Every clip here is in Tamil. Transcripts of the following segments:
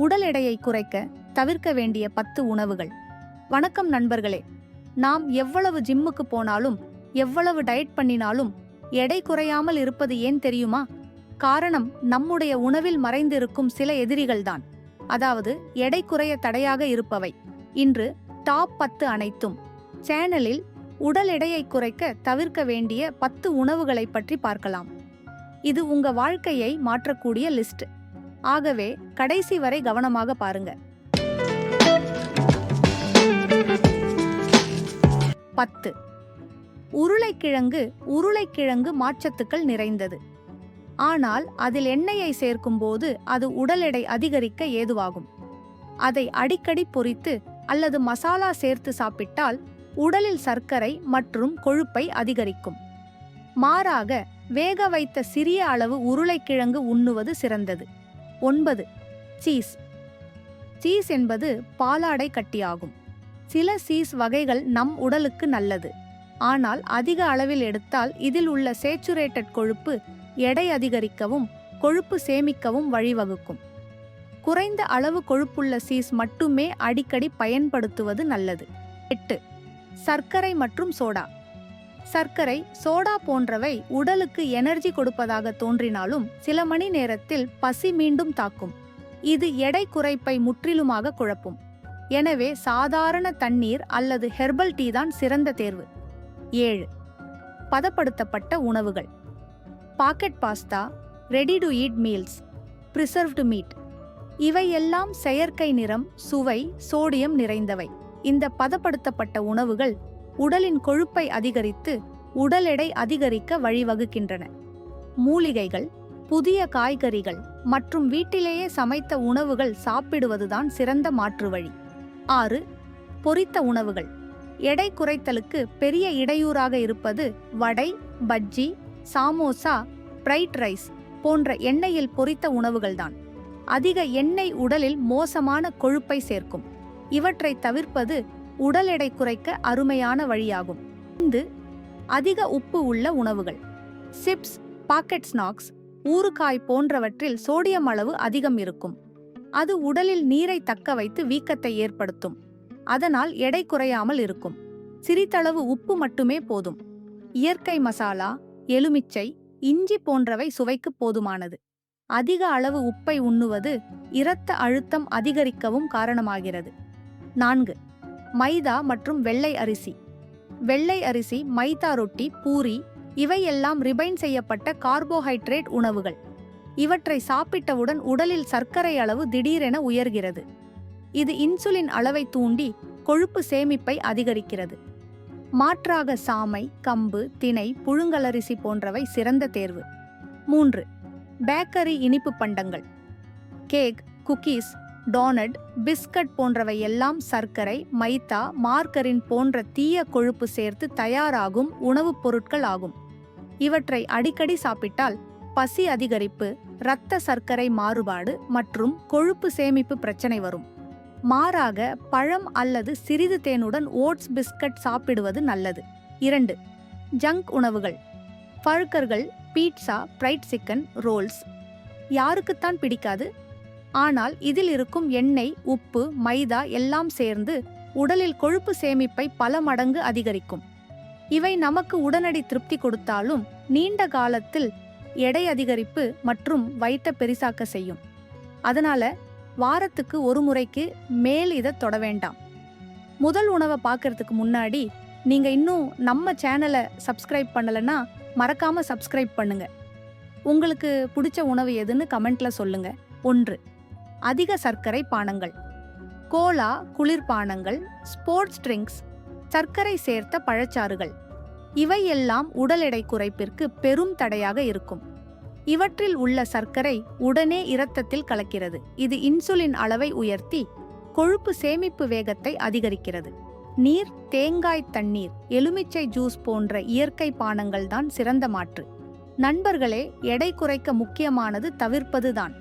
உடல் எடையை குறைக்க தவிர்க்க வேண்டிய பத்து உணவுகள். வணக்கம் நண்பர்களே. நாம் எவ்வளவு ஜிம்முக்கு போனாலும் எவ்வளவு டயட் பண்ணினாலும் எடை குறையாமல் இருப்பது ஏன் தெரியுமா? காரணம் நம்முடைய உணவில் மறைந்திருக்கும் சில எதிரிகள்தான். அதாவது எடை குறைய தடையாக இருப்பவை. இன்று டாப் பத்து அனைத்தும். சேனலில் உடல் எடையை குறைக்க தவிர்க்க வேண்டிய பத்து உணவுகளை பற்றி பார்க்கலாம். இது உங்க வாழ்க்கையை மாற்றக்கூடிய லிஸ்ட். ஆகவே கடைசி வரை கவனமாக பாருங்க. பத்து. உருளைக்கிழங்கு உருளைக்கிழங்கு மாற்றத்துக்கள் நிறைந்தது. ஆனால் அதில் எண்ணெயை சேர்க்கும்போது அது உடல் எடை அதிகரிக்க ஏதுவாகும். அதை அடிக்கடி பொரித்து அல்லது மசாலா சேர்த்து சாப்பிட்டால் உடலில் சர்க்கரை மற்றும் கொழுப்பை அதிகரிக்கும். மாறாக வேக வைத்த சிறிய அளவு உருளைக்கிழங்கு உண்ணுவது சிறந்தது. ஒன்பது. சீஸ். சீஸ் என்பது பாலாடை கட்டியாகும். சில சீஸ் வகைகள் நம் உடலுக்கு நல்லது. ஆனால் அதிக அளவில் எடுத்தால் இதில் உள்ள சேச்சுரேட்டட் கொழுப்பு எடை அதிகரிக்கவும் கொழுப்பு சேமிக்கவும் வழிவகுக்கும். குறைந்த அளவு கொழுப்புள்ள சீஸ் மட்டுமே அடிக்கடி பயன்படுத்துவது நல்லது. எட்டு. சர்க்கரை மற்றும் சோடா. சர்க்கரை சோடா போன்றவை உடலுக்கு எனர்ஜி கொடுப்பதாக தோன்றினாலும் சில மணி நேரத்தில் பசி மீண்டும் தாக்கும். இது எடை குறைப்பை முற்றிலுமாக குழப்பும். எனவே சாதாரண தண்ணீர் அல்லது ஹெர்பல் டீ தான் சிறந்த தேர்வு. ஏழு. பதப்படுத்தப்பட்ட உணவுகள். Packet pasta ready to eat meals preserved meat. இவையெல்லாம் செயற்கை நிறம் சுவை சோடியம் நிறைந்தவை. இந்த பதப்படுத்தப்பட்ட உணவுகள் உடலின் கொழுப்பை அதிகரித்து உடல் எடை அதிகரிக்க வழிவகுக்கின்றன. மூலிகைகள் புதிய காய்கறிகள் மற்றும் வீட்டிலேயே சமைத்த உணவுகள் சாப்பிடுவதுதான் சிறந்த மாற்று வழி. ஆறு பொரித்த உணவுகள். எடை குறைத்தலுக்கு பெரிய இடையூறாக இருப்பது வடை பஜ்ஜி சாமோசா ஃப்ரைட் ரைஸ் போன்ற எண்ணெயில் பொரித்த உணவுகள்தான். அதிக எண்ணெய் உடலில் மோசமான கொழுப்பை சேர்க்கும். இவற்றை தவிர்ப்பது உடல் எடை குறைக்க அருமையான வழியாகும். ஐந்து அதிக உப்பு உள்ள உணவுகள். சிப்ஸ் பாக்கெட் ஸ்நாக்ஸ் ஊறுகாய் போன்றவற்றில் சோடியம் அளவு அதிகம் இருக்கும். அது உடலில் நீரை தக்க வைத்து வீக்கத்தை ஏற்படுத்தும். அதனால் எடை குறையாமல் இருக்கும். சிறிதளவு உப்பு மட்டுமே போதும். இயற்கை மசாலா எலுமிச்சை இஞ்சி போன்றவை சுவைக்கு போதுமானது. அதிக அளவு உப்பை உண்ணுவது இரத்த அழுத்தம் அதிகரிக்கவும் காரணமாகிறது. நான்கு மைதா மற்றும் வெள்ளை அரிசி. வெள்ளை அரிசி மைதா ரொட்டி பூரி இவையெல்லாம் ரிபைன் செய்யப்பட்ட கார்போஹைட்ரேட் உணவுகள். இவற்றை சாப்பிட்டவுடன் உடலில் சர்க்கரை அளவு திடீரென உயர்கிறது. இது இன்சுலின் அளவை தூண்டி கொழுப்பு சேமிப்பை அதிகரிக்கிறது. மாற்றாக சாமை கம்பு திணை புழுங்கலரிசி போன்றவை சிறந்த தேர்வு. மூன்று பேக்கரி இனிப்பு பண்டங்கள். கேக் குக்கீஸ் டோனட் பிஸ்கட் போன்றவை எல்லாம் சர்க்கரை மைதா மார்கரின் போன்ற தீய கொழுப்பு சேர்த்து தயாராகும் உணவுப் பொருட்கள் ஆகும். இவற்றை அடிக்கடி சாப்பிட்டால் பசி அதிகரிப்பு இரத்த சர்க்கரை மாறுபாடு மற்றும் கொழுப்பு சேமிப்பு பிரச்சனை வரும். மாறாக பழம் அல்லது சிறிது தேனுடன் ஓட்ஸ் பிஸ்கட் சாப்பிடுவது நல்லது. இரண்டு ஜங்க் உணவுகள். பழுக்கர்கள் பீட்சா ஃப்ரைட் சிக்கன் ரோல்ஸ். யாருக்குத்தான் பிடிக்காது ஆனால் இதில் இருக்கும் எண்ணெய் உப்பு மைதா எல்லாம் சேர்ந்து உடலில் கொழுப்பு சேமிப்பை பல மடங்கு அதிகரிக்கும். இவை நமக்கு உடனடி திருப்தி கொடுத்தாலும் நீண்ட காலத்தில் எடை அதிகரிப்பு மற்றும் வயிற்ற பெரிசாக்க செய்யும். அதனால வாரத்துக்கு ஒரு முறைக்கு மேல் இதை தொட வேண்டாம். முதல் உணவை பார்க்கறதுக்கு முன்னாடி நீங்க இன்னும் நம்ம சேனலை சப்ஸ்கிரைப் பண்ணலைன்னா மறக்காம சப்ஸ்கிரைப் பண்ணுங்க. உங்களுக்கு பிடிச்ச உணவு எதுன்னு கமெண்ட்ல சொல்லுங்க. ஒன்று. அதிக சர்க்கரை பானங்கள். கோலா குளிர்பானங்கள் ஸ்போர்ட்ஸ் ட்ரிங்க்ஸ் சர்க்கரை சேர்த்த பழச்சாறுகள். இவையெல்லாம் உடல் எடை குறைப்பிற்கு பெரும் தடையாக இருக்கும். இவற்றில் உள்ள சர்க்கரை உடனே இரத்தத்தில் கலக்கிறது. இது இன்சுலின் அளவை உயர்த்தி கொழுப்பு சேமிப்பு வேகத்தை அதிகரிக்கிறது. நீர் தேங்காய் தண்ணீர் எலுமிச்சை ஜூஸ் போன்ற இயற்கை பானங்கள் தான் சிறந்த மாற்று. நண்பர்களே எடை குறைக்க முக்கியமானது தவிர்ப்பதுதான்.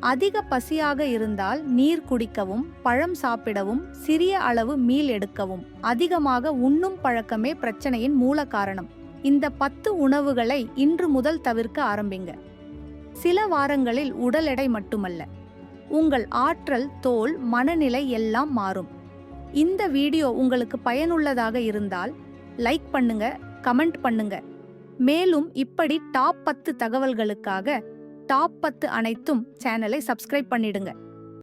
அதிக பசியாக இருந்தால் நீர் குடிக்கவும் பழம் சாப்பிடவும் சிறிய அளவு மீல் எடுக்கவும். அதிகமாக உண்ணும் பழக்கமே பிரச்சனையின் மூல காரணம். இந்த பத்து உணவுகளை இன்று முதல் தவிர்க்க ஆரம்பிங்க. சில வாரங்களில் உடல் எடை மட்டுமல்ல. உங்கள் ஆற்றல் தோல் மனநிலை எல்லாம் மாறும். இந்த வீடியோ உங்களுக்கு பயனுள்ளதாக இருந்தால் லைக் பண்ணுங்க கமெண்ட் பண்ணுங்க. மேலும் இப்படி டாப் பத்து தகவல்களுக்காக டாப் பத்து அனைத்தும் சேனலை சப்ஸ்கிரைப் பண்ணிடுங்க.